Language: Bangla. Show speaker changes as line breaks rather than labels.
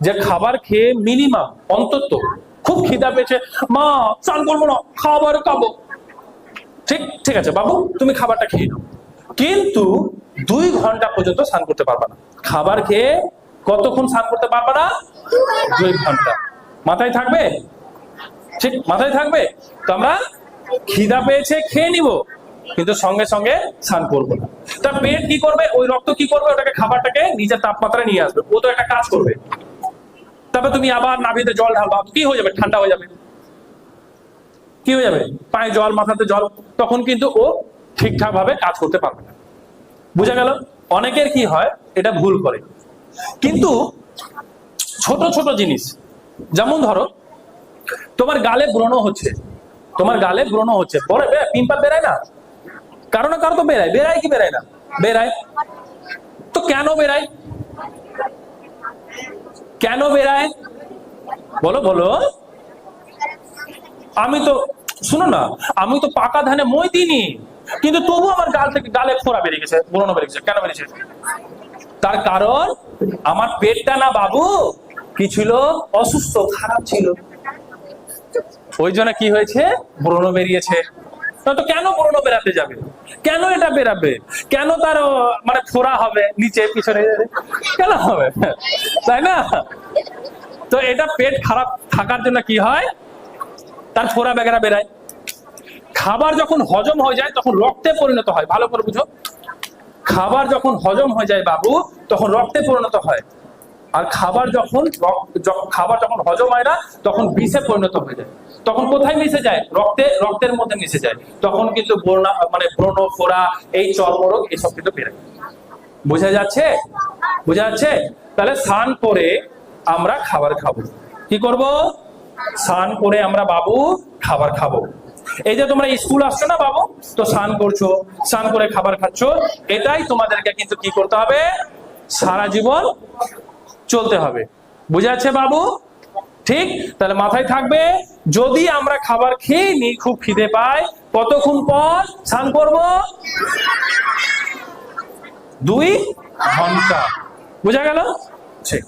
যে খাবার খেয়ে মিনিমাম অন্তত খুব খিদা পেয়েছে। মা, স্নান করব না, খাবার খাব। ঠিক ঠিক আছে, বাবু, তুমি খাবারটা খেয়ে নাও। কিন্তু দুই ঘণ্টা পর্যন্ত স্নান করতে পারবা না। খাবার খেয়ে কতক্ষণ স্নান করতে পারবা না? দুই ঘণ্টা। মাথায় থাকবে? ঠিক, মাথায় থাকবে? তো আমরা খিদা পেয়েছে, খেয়ে নিব। কিন্তু সঙ্গে সঙ্গে স্নান করব না। তার পেট কি করবে? ওই রক্ত কি করবে? ওটাকে খাবারটাকে নিজের তাপমাত্রায় নিয়ে আসবে। ও তো একটা কাজ করবে। তারপর তুমি আবার নাভিতে জল ঢালবা, কি হয়ে যাবে? ঠান্ডা হয়ে যাবে। কি হয়ে যাবে? পায়ে জল, মাথাতে জল, তখন কিন্তু ও ঠিকঠাক ভাবে কাজ করতে পারবে না। বুঝা গেল? অনেকের কি হয়, এটা ভুল করে। কিন্তু ছোট ছোট জিনিস, যেমন ধরো, তোমার গালে ব্রণ হচ্ছে, তোমার গালে ব্রণ হচ্ছে। পরে পিম্পল বেরায় না? কারও না কারও তো বেরায়। বেরায় কি বেরায় না? বেরায়। তো কেন বেরায়? কেন বেরায়? বলো বলো। আমি তো, শুনো না, আমি তো পাকা ধানে মই দিইনি, কিন্তু তবু আমার গাল থেকে, গালে ফোড়া বেরিয়ে গেছে ব্রণ বেরিয়ে গেছে। কেন বেরিয়েছে? তার কারণ, আমার পেটটা না বাবু কি ছিল অসুস্থ, খারাপ ছিল। ওই জন্য কি হয়েছে? ব্রণ বেরিয়েছে। তো কেন ব্রণ বেরাতে যাবে? কেন এটা বেরাবে? কেন তার মানে ফোড়া হবে নিচে, পিছনে? কেন হবে? তাই না? তো এটা পেট খারাপ থাকার জন্য কি হয়? তার ফোড়া বেগেরা বেরায়। খাবার যখন হজম হয়ে যায়, তখন রক্তে পরিণত হয়। ভালো করে বুঝো। খাবার যখন হজম হয়ে যায় বাবু, তখন রক্তে পরিণত হয়। আর খাবার যখন খাবার যখন হজম হয় না, তখন বিষে পরিণত হয়ে যায়। তখন কোথায় মিশে যায়? রক্তে, রক্তের মধ্যে মিশে যায়। তখন কিন্তু মানে ব্রণ ফোড়া, এই চর্মরোগ এসব কিন্তু বেরোয় বোঝা যাচ্ছে? বোঝা যাচ্ছে? তাহলে স্নান করে আমরা খাবার খাব। কি করব? স্নান করে আমরা বাবু খাবার খাব। এই যে তোমরা স্কুল আসছো না বাবু? তো স্নান করছ, স্নান করে খাবার খাচ্ছ। এটাই তোমাদেরকে কিন্তু কি করতে হবে? সারা জীবন চলতে হবে। বুঝাচ্ছে বাবু? ঠিক? তাহলে মাথায় থাকবে, যদি আমরা খাবার খেয়ে নি খুব খিদে পাই কতক্ষণ পর স্নান করব? দুই ঘণ্টা। বুঝা গেল? ঠিক।